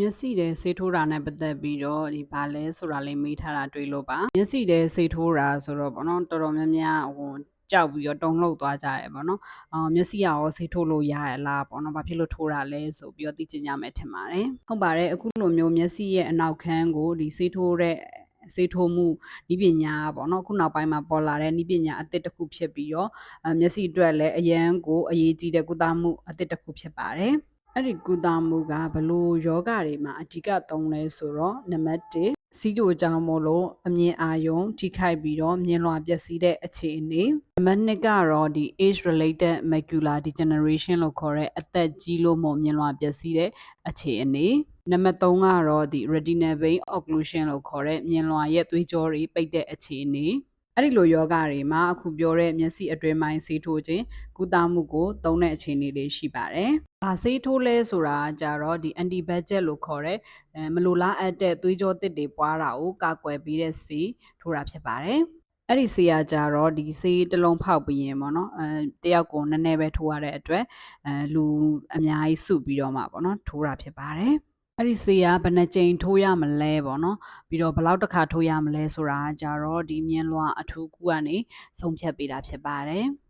မျက်စိထဲဆေးထိုးတာနဲ့ပတ်သက်ပြီးတော့ဒီဘာလဲဆိုတာလေးမေးထားတာတွေ့လို့ပါမျက်စိထဲဆေးထိုးတာဆိုတော့ဗောနော်တော်တော်များများဟိုကြောက်ပြီးတော့တုံလှုပ်သွားကြတယ်ဗောနော်အော်မျက်စိကရောဆေးထိုးလို့ရရလားဗောနော်ဘာဖြစ်လို့ထိုးတာလဲဆိုပြီးတော့သိချင်ကြမယ်ထင်ပါတယ်ဟုတ်ပါတယ်အခုလိုမျိုးမျက်စိရဲ့အနောက်ခန်းကိုဒီဆေးထိုးတဲ့စေးထိုးမှုဤပညာပေါ့နော်ခုနောက်ပိုင်းမှာပေါ်လာတဲ့ဤပညာအသစ်တစ်ခုဖြစ်ပြီးတော့အမျက်စိအတွက်လည်းအရန်ကိုအရေးကြီးတဲ့ကုသမှုအသစ်တစ်ခုဖြစ်ပါတယ် အဲ့ဒီကုသမှုကဘလို့ယောဂတွေမှာအဓိကသုံးလဲဆိုတော့နံပါတ်1စီးတိုကြောင့်မို့လို့အမြင်အာရုံထိခိုက်ပြီးတော့မြင်လွှာပျက်စီးတဲ့အခြေအနေနံပါတ်2ကတော့ဒီ age related macular degeneration လို့ခေါ်တဲ့အသက်ကြီးလို့မို့မြင်လွှာပျက်စီးတဲ့အခြေအနေနံပါတ်3ကတော့ဒီ retinal vein occlusion လို့ခေါ်တဲ့မြင်လွှာရဲ့သွေးကြောတွေပိတ်တဲ့အခြေအနေ အဲ့ဒီလိုယောဂတွေမှာအခုပြောတဲ့မျက်စိအတွင်းပိုင်းဆေးထိုးခြင်းကုသမှုကိုသုံးတဲ့အခြေအနေလေးရှိပါတယ်။ဘာဆေးထိုးလဲဆိုတာကြတော့ဒီ anti budget လို့ခေါ်တဲ့အဲမလိုလားအပ်တဲ့သွေးကြောတစ်တွေပွားတာကိုကာကွယ်ပေးတဲ့ဆေးထိုးတာဖြစ်ပါတယ်။အဲ့ဒီဆေးကကြတော့ဒီဆေးတစ်လုံးဖောက်ပြီးရင်ပေါ့နော်အဲတယောက်ကိုနည်းနည်းပဲထိုးရတဲ့အတွက်အဲလူအများကြီးစုပြီးတော့မှပေါ့နော်ထိုးတာဖြစ်ပါတယ်။ အဲ့ဒီဆေးကဘယ်နှကြိမ်ထိုးရမလဲပေါ့နော်ပြီးတော့ဘယ်လောက်တစ်ခါထိုးရမလဲဆိုတာကြတော့ဒီမြင်းလွှာအထူးကူကနေဆုံးဖြတ်ပေးတာဖြစ်ပါတယ်။